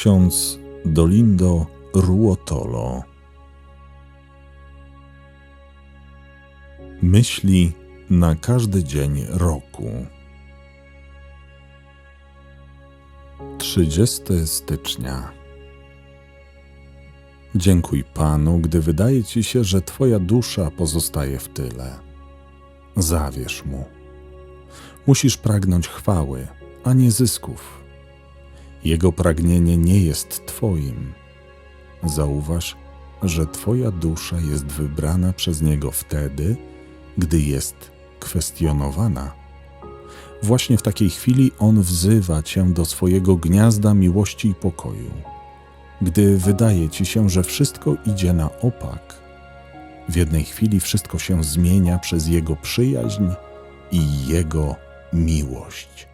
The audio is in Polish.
ksiądz Dolindo Ruotolo. Myśli na każdy dzień roku. 30 stycznia. Dziękuj Panu, gdy wydaje ci się, że Twoja dusza pozostaje w tyle. Zawierz Mu. Musisz pragnąć chwały, a nie zysków. Jego pragnienie nie jest Twoim. Zauważ, że Twoja dusza jest wybrana przez Niego wtedy, gdy jest kwestionowana. Właśnie w takiej chwili On wzywa Cię do swojego gniazda miłości i pokoju. Gdy wydaje Ci się, że wszystko idzie na opak, w jednej chwili wszystko się zmienia przez Jego przyjaźń i Jego miłość.